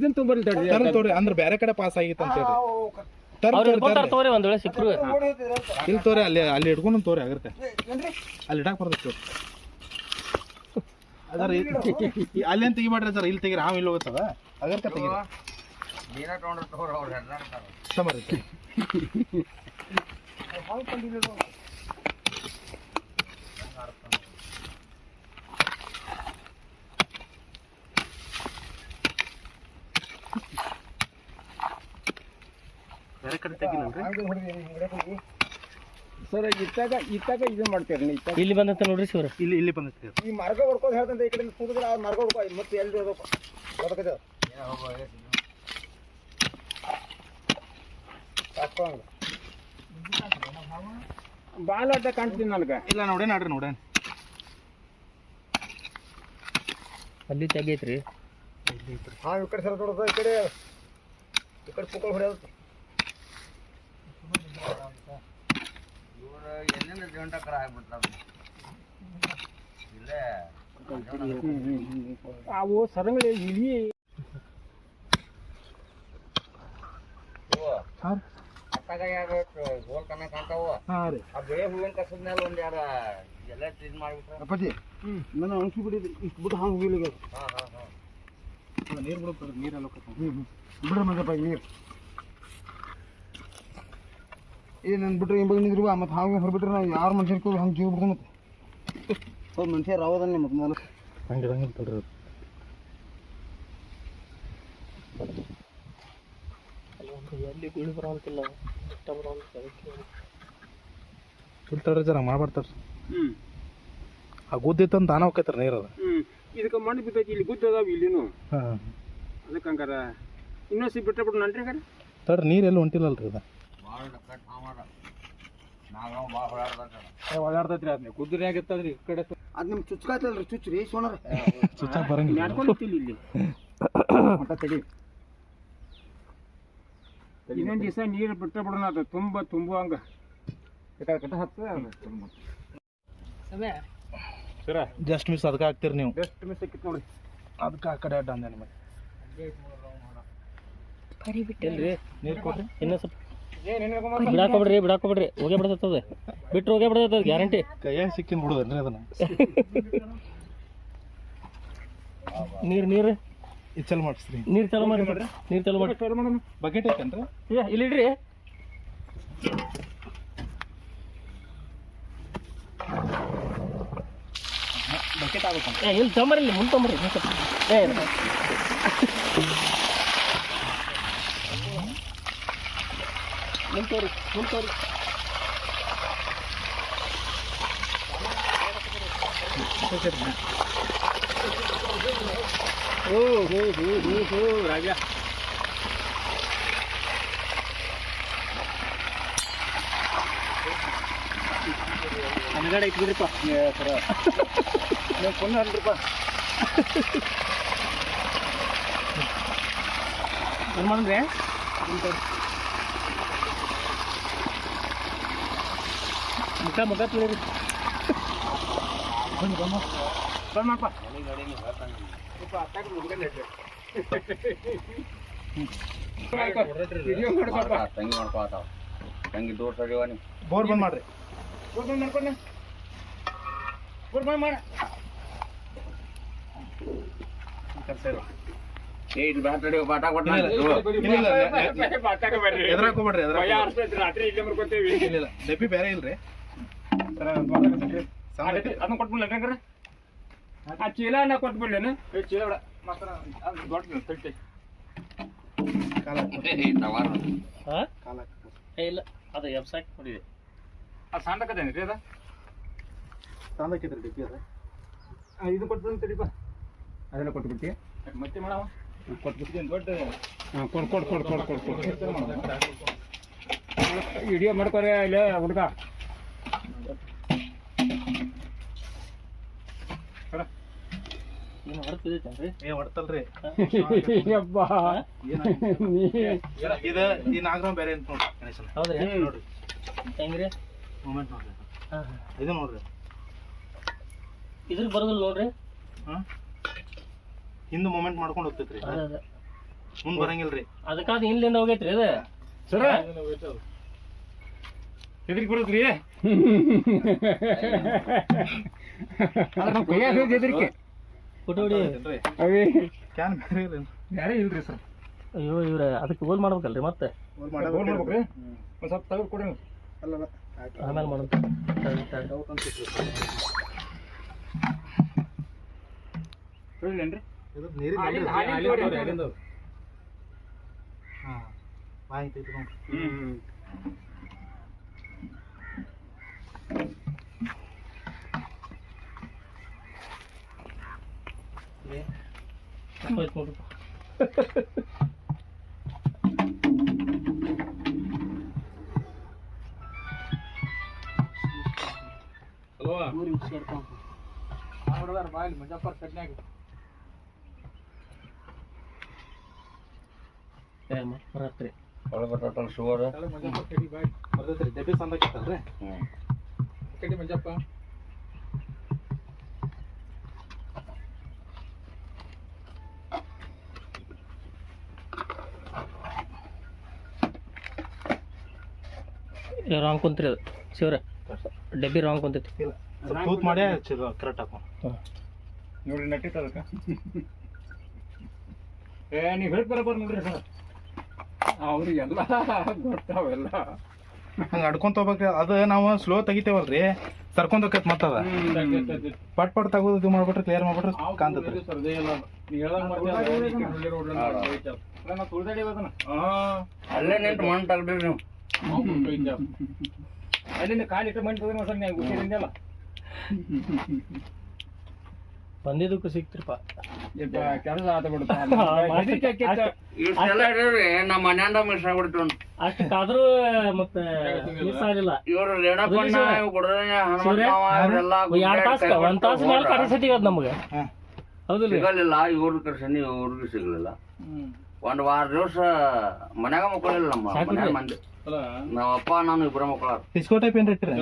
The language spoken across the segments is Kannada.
ಇದನ್ನ ತೊಂಬರ್ಲಿ ತಡ್ರಿ. ತೋರಿ ಅಂದ್ರೆ ಬೇರೆ ಕಡೆ ಪಾಸ್ ಆಗಿತ್ತು ಅಂತ ಹೇಳಿ ತೋರಿ ಒಂದ್ ವೇಳೆ ಸಿಕ್ರು ಇಲ್ಲಿ ತೋರಿ ಅಲ್ಲಿ ಅಲ್ಲಿ ಇಟ್ಕೊಂಡು ತೋರಿ ಆಗತ್ತೆ. ಅಲ್ಲಿ ಇಡಾಕ ಬರ್ತೈತಿ ತೋರಿ. ಅದರ ಅಲ್ಲೇನ್ ತೆಗಿಬೇಡ್ರಿ ಸರ್? ಇಲ್ಲಿ ತೆಗೀರಿ ಹಾವು ಇಲ್ಲಿ ಹೋಗುತ್ತದ? ಅಗರ್ಕ ತೆಗೀರಿ. ಸಮರಿ. ಬೇರೆ ಕಡೆ ತೆಗಿಲ್ಲನ್ರಿ ಸರ್ ಇತ್ತಾಗ ಇತ್ತಾಗ ಇದನ್ನ ಮಾಡ್ತೀರಿ ಇತ್ತಾಗ. ಇಲ್ಲಿ ಬಂದಂತ ನೋಡ್ರಿ ಸರ್. ಇಲ್ಲಿ ಇಲ್ಲಿ ಬಂದ. ಈ ಮಾರ್ಗ ಹೊಡ್ಕೊಂಡು ಹೇಳ್ತಂತ ಈ ಕಡೆ ಕೂಡಿದ್ರೆ ಆ ಮಾರ್ಗ ಹೊಡ್ಕೊ ಮತ್ತೆ ಎಲ್ಲಿ ಹೋಗ್ಬೇಕು? ಬದಕದ. ಬಾಲ ಅಡ್ಡ ಕಾಣ್ತೀನಿ ನನಗೆ. ಇಲ್ಲ ನೋಡೇ ನಾಡ್ರಿ ನೋಡೇನ್ ಅಲ್ಲಿ ತೆಗೈತ್ರಿ. ಹಾ ಈ ಕಡೆ ಸರ ನೋಡೋದು ಈ ಕಡೆ. ಈ ಕಡೆ ಪುಕ್ಕಳು ಹೊಡೆಯೋದು ಅವು ಸರಂಗಳಿ ಇಳಿ ಹಾಂ ಹಾಂ ರೀ ಆ ಬೆಳೆ ಹೂವಿನ ಕಸದ ಮೇಲೆ ಒಂದು ಯಾರ ಎಲ್ಲ ಟ್ರೀಟ್ ಮಾಡಿಬಿಟ್ರೆ ಅಪ್ಪಾಜಿ ನನ್ನ ಅಣಸಿ ಬಿಡಿದ್ರಿ ಇಷ್ಟು ಬಿಟ್ಟು ಹಾಂಗೆ ಹೋಗಿಲ್ಲ ನೀರು ಬಿಡು ನೀರೆಲ್ಲ ಹ್ಞೂ ಹ್ಞೂ ಬಿಡ್ರಿ ಮಂಜಪ್ಪ ನೀರು ಏ ನಾನು ಬಿಟ್ರೆ ಹಿಂಗೆ ಬಗ್ಗೆ ನಿಂದ್ರಿ ಮತ್ತೆ ಹಾಗೆ ಹೊರಬಿಟ್ರೆ ನಾವು ಯಾರು ಮನುಷ್ಯರು ಹಂಗೆ ಜೀವ ಬಿಡ್ದು ಮತ್ತೆ. ಸ್ವಲ್ಪ ಮನುಷ್ಯ ಅವದಲ್ಲ ಮತ್ತೆ ಮೊದಲು. ಹಂಗೆ ಇರಂಗಿಲ್ಲ ತಡ್ರಿ ಅದು ಎಲ್ಲಿ ಗುಳಿ ಬರೋಂತಿಲ್ಲ ಇಲ್ಲಿ ತಡ್ರಿ ಜರ ಮಾಡ್ಬಾರ್ತಾರ. ಹ್ಞೂ ಆ ಗುದ್ದಿತ್ತು ದಾನ ತಾನ ಹೋಗ್ತೈತ್ರ ನೀರು ಅದು. ಹ್ಞೂ ಇದಕ್ಕೆ ಮಣ್ಣು ಬಿದ್ದೈತಿ ಇಲ್ಲಿ ಗುದ್ದ ಅದಾವ ಇಲ್ಲಿನೂ. ಹಾಂ. ಅದಕ್ಕೆ ಹಂಗಾರ ಇನ್ನೊಂದು ಬಿಟ್ಟರೆ ಬಿಟ್ಟು ನನ್ರಿ ಹಂಗಾರ ತಡ್ರಿ ನೀರು ಎಲ್ಲಿ ಹೊಂಟಿಲ್ಲಲ್ರಿ ಅದು ಓಡಾಡ್ತೈತ್ರಿ ಅದನ್ನ ಕುದುರೆ ಆಗಿತ್ತದ್ರಿ ಈ ಕಡೆ. ಅದು ಚುಚ್ಕಾಯ್ತಲ್ರಿ ಚುಚ್ಚ್ರಿ. ಚುಚ್ಚಾಕ್ ಬರಂಗಿಲ್ಲ. ಇಲ್ಲಿ. ಮಟ್ಟ ತಡಿ. ಇನ್ನೊಂದು ದಿವಸ ನೀರು ಬಿಟ್ಟ ಬಿಡೋಣ ಅದು. ತುಂಬ ತುಂಬುವಂಗ ಕಟ ಕಟ ಹತ್ತ. ಸರ. ಜಸ್ಟ್ ಮಿಸ್ ಅದಕ್ಕೆ ಹಾಕ್ತೀರಿ ನೀವು. ಬೆಸ್ಟ್ ಮಿಸ್ ಆಕಿತ್ತು ನೋಡಿ. ಅದಕ್ಕೆ ಆ ಕಡೆ ಅಡ್ಡ ಅಂದೆ ನಿಮಗೆ. ಇಲ್ರಿ ನೀರು ಕೊಡ್ರಿ. ಇನ್ನ ಸ್ವಲ್ಪ ಏನ್ ಬಿಡ್ರಿ ಬಿಡಾಕೊಬಿಡ್ರಿ ಬಿಡಾಕೊಬಿಡ್ರಿ ಹೋಗೇ ಬಿಡತದ ಬಿಟ್ರು ಹೋಗೇ ಬಿಡತದ ಗ್ಯಾರಂಟಿ ಕೈಯಾಗ ಸಿಕ್ಕಿನ ಬಿಡೋದನ್ರಿ ಅದನ್ನ. ನೀರು ನೀರು. ಇಚ್ಚಲ್ ಮಾಡಿಸ್ರಿ. ನೀರು ಚಲೋ ಮಾಡಿ ನೀರು ಚಲೋ ಮಾಡಿ ಮಾಡೋಣ. ಬಕೆಟ್ ಐತೇನ್ರಿ? ಏ, ಇಲ್ಲಿ ಇಡ್ರಿ. ಬಕೆಟ್ ಆಗುತ್ತೆ ಏ ಇಲ್ಲಿ ತೊಂಬರಿ ಇಲ್ಲಿ ಮುಂದೆ ತೊಂಬರಿ ಇನ್ನೊಂದ್ ಸ್ವಲ್ಪ. ಏ ಮುಂತೋರಿ ಮುಂತೋರಿ ಓ ಹೋ ಹೋ ಹೋ ಹೋ ರಾಜ ಮನಗಡೆ ಐತಿ ಬಿಡ್ರಿಪ್ಪ ಸರ ನೀವು ಪುಣ್ಯ ಅಲ್ರಿಪ್ಪ ಏನ್ ಮಾಡಿದ್ರೆ ಮುಖ ಮುಖ ತುಳಿರಿ ಬಂದ್ ಮಾಡಪ್ಪ ತಂಗಿ ಮಾಡ್ಕೊತಾವ ತಂಗಿ ದೂರ ಸರಿವ ನೀವು ಬೋರ್ ಬಂದ್ ಮಾಡ್ರಿ ಬೋರ್ಡ್ ಮಾಡ್ಕೊಂಡ ಬೋರ್ ಬಂದ್ ಮಾಡ. ರಾತ್ರಿ ಇಲ್ಲ ಇಲ್ಲ ಡಬ್ಬಿ ಬೇರೆ ಇಲ್ರಿ ಅದನ್ನ ಕೊಟ್ಬಿಡ್ಲ ಹಂಗಾರ ಆ ಚೀಲ ನಾ ಕೊಟ್ಬಿಡ್ಲೇನು ಏ ಚೀಲ ಬಿಡ. ಮಾತ್ರ ಅದು ದೊಡ್ಡ ತಟ್ಟೆ. ಕಾಲ ಹಾ? ಕಾಲ ಏ ಇಲ್ಲ. ಅದು ಎಬ್ಸಾಕ್ ನೋಡಿದೆ ಅದು ಸಣ್ಣಕದೇನು ರೀ ಅದ? ತಂದಕ್ಕಿದ್ರಿ ಡಬ್ಬಿ ಅದ? ಇದು ಕೊಟ್ಬಿಡು ತಡಿಪ ಅದೆಲ್ಲ ಕೊಟ್ಬಿಡ್ತಿ ಮತ್ತೆ ಮಾಡವ? ಕೊಟ್ಬಿಡ್ತೀನಿ ದೊಡ್ಡ ಹಾಂ ಕೊಡ್ ಕೊಡ್ ಕೊಡ್ ಕೊಡ್ ಕೊಡ್ ಕೊಡ್. ವಿಡಿಯೋ ಮಾಡ್ಕೊರೆ ಇಲ್ಲ ಹುಡುಗ. ಏನು ಏ ಹೊಡ್ತಲ್ರಿ ಯಬ್ಬಾ ನೀ ಇದು ಈ ನಾಗರಾಮ್ ಬೇರೆ ಅಂತ ನೋಡ್ರಿ ಗಣೇಶನ. ಹೌದ್ರಿ? ನೋಡ್ರಿ. ಹೆಂಗ್ರಿ? ಮೂಮೆಂಟ್ ನೋಡ್ರಿ. ಹಾ ಇದು ನೋಡ್ರಿ. ಇದ್ರ ಬರೋದಿಲ್ಲ ನೋಡ್ರಿ? ಹಾ? ಹಿಂದೆ ಮೂಮೆಂಟ್ ಮಾಡ್ಕೊಂಡು ಹೋಗ್ತೈತ್ರಿ. ಮುಂದ್ ಬರಂಗಿಲ್ರಿ. ಅದಕ್ಕಾದ ಹಿಂದಿಂದ ಹೋಗೈತ್ರಿ ಅದು? ಸರ? ಕೈಯಾಗ ಹೋಗಿ ಹೆದರಿಕೆ ಫೋಟೋ ಹೊಡಿ. ಅವೇ. ಕ್ಯಾನ್ ಬೇರೆ ಇಲ್ಲ ಇಲ್ರಿ ಸರ್? ಅಯ್ಯೋ ಇವ್ರ ಅದಕ್ಕೆ ಗೋಲ್ ಮಾಡ್ಬೇಕಲ್ರಿ ಮತ್ತೆ? ಗೋಲ್ ಮಾಡ್ಬೇಕ್ರಿ? ಒಂದು ಸ್ವಲ್ಪ ತೆಗೆದು ಕೊಡಿ ಅಲ್ಲ ಆಮೇಲೆ ಮಾಡೋಣ. ನೀರಿನ ಅಲ್ಲಿಂದ- ನೀರು. ಅಲ್ಲಿಂದ ಅಲ್ಲಿ ಹೊಡಿ, ಹೊಡಿ, ಅಲ್ಲಿಂದ. ಹಾ ಮಾಹಿತಿ ಐತಿ ನೋಡ್ರಿ ಹ್ಮ್ ಹೋಯ್ತ್ ನೋಡ್ರಿ ಏ, ಮ- ಬರತ್ರಿ ಒಳಗೆ ಬರ್ತೈತಲ್ಲ ಶುಗರ್ ಬರ್ತೈತ್ರಿ ಡಬ್ಬಿ ಸಂದಾಕಿತ್ತಲ್ರಿ ಹ್ಞೂ ರಾಂಗ್ ಕುಂತ್ರಿ ಅದು ಶಿವ್ರ ಡಬ್ಬಿ ರಾಂಗ್ ಕುಂತೈತಿ ಇಲ್ಲ ತೂತ್ ಮಾಡಿ ಕರೆಕ್ಟ್ ಹಾಕೋ ನೋಡಿ ನಟ್ಟಿತ್ತು ಅದಕ್ಕೆ ಏ ನೀವು ಹೇಳಿ ನೋಡ್ರಿ ಸರ್ ಅವ್ರಿಗೆಲ್ಲ ಗೊತ್ತಾವೆಲ್ಲ ಹಂಗ ಅಡ್ಕೊಂತ ಹೋಗ್ಬೇಕ್ರಿ ಅದು ನಾವು ಸ್ಲೋ ತೆಗಿತೇವಲ್ರಿ ಸರ್ಕೊಂಡ್ ಹೋಗ್ತೈತೆ ಮತ್ತದ ಪಟ್ ಪಟ್ ತಗೋದು ಇದು ಮಾಡ್ಬಿಟ್ರೆ ಕ್ಲಿಯರ್ ಮಾಡ್ಬಿಟ್ರೆ ಕಾಂತತ್ರಿ ಅಲ್ಲೇ ನೆಂಟು ಮಣ್ಣು ತಗಬೇಡ್ರಿ ನೀವು ಅಲ್ಲಿಂದ ಕಾಲಿಟ್ಟು ಮಂಟಿ ಹೋದ್ರೆ ಸರ್ ನೀವು ಹುಷಾರಿಂದಲ್ಲ ಬಂದಿದ್ದಕ್ಕೂ ಸಿಕ್ತ್ರಿಪ್ಪ. ಕೆಲಸ ಆತ ಇಷ್ಟೆಲ್ಲ ಹಿಡಿದ್ರಿ ನಮ್ಮ ಮನ್ಯಾಂದ ಮಿಸ್ ಆಗ್ಬಿಡ್ತು ಅಷ್ಟು ಕಾದ್ರೂ ಮತ್ತೆ ಮಿಸ್ ಆಗಿಲ್ಲ ಇವ್ರು ರೇಣಪ್ಪಣ್ಣ ಹನುಮಂತಮ್ಮ ಇವರೆಲ್ಲ ಎರಡ್ ತಾಸ ಒಂದ್ ತಾಸ ಮೇಲೆ ನಮ್ಗೆ. ಹಾ. ಹೌದಿಲ್ಲ ಸಿಗಲಿಲ್ಲ ಇವ್ರ ಕರ್ಸನಿ ಇವ್ರಿಗೆ ಸಿಗ್ಲಿಲ್ಲ. ಒಂದ್ ವಾರ ದಿವಸ ಮನ್ಯಾಗ ಮಕ್ಕಳಿಲ್ಲ ನಮ್ಮ ಮನ್ಯಾಗ. ಮಂದಿ. ನಮ್ಮ ಅಪ್ಪ ನಾನು ಇಬ್ಬರ ಮಕ್ಕಳ ಡಿಸ್ಕೋ ಟೈಪ್ ಏನ್ ಇಟ್ಟಿರಿ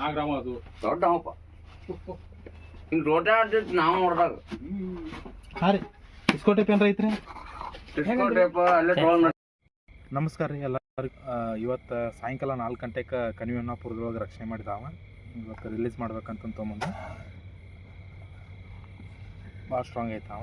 ನಾಗರಾಮ ಅದು. ದೊಡ್ಡ ಹಿಂಗ್ ರೋಟ ಆಡ್ತಿತ್ತು ನಾವು ನೋಡ್ದಾಗ. ಹಾ ರೀ. ಡಿಸ್ಕೋ ಟೈಪ್ ಏನ್ರ ಐತ್ರಿ ಟೇಪ ಅಲ್ಲೇ ತೊಗೊಂಡ್ ನಮಸ್ಕಾರ ರೀ ಎಲ್ಲರಿಗೂ. ಇವತ್ತು ಸಾಯಂಕಾಲ ನಾಲ್ಕು ಗಂಟೆಗೆ ಕನಿವಣ್ಣಪುರದೊಳಗೆ ರಕ್ಷಣೆ ಮಾಡಿದಾವ. ಇವತ್ತು ರಿಲೀಸ್ ಮಾಡ್ಬೇಕಂತ ತೊಗೊಂಬಂದು. ಭಾಳ ಸ್ಟ್ರಾಂಗ್ ಐತಾವ.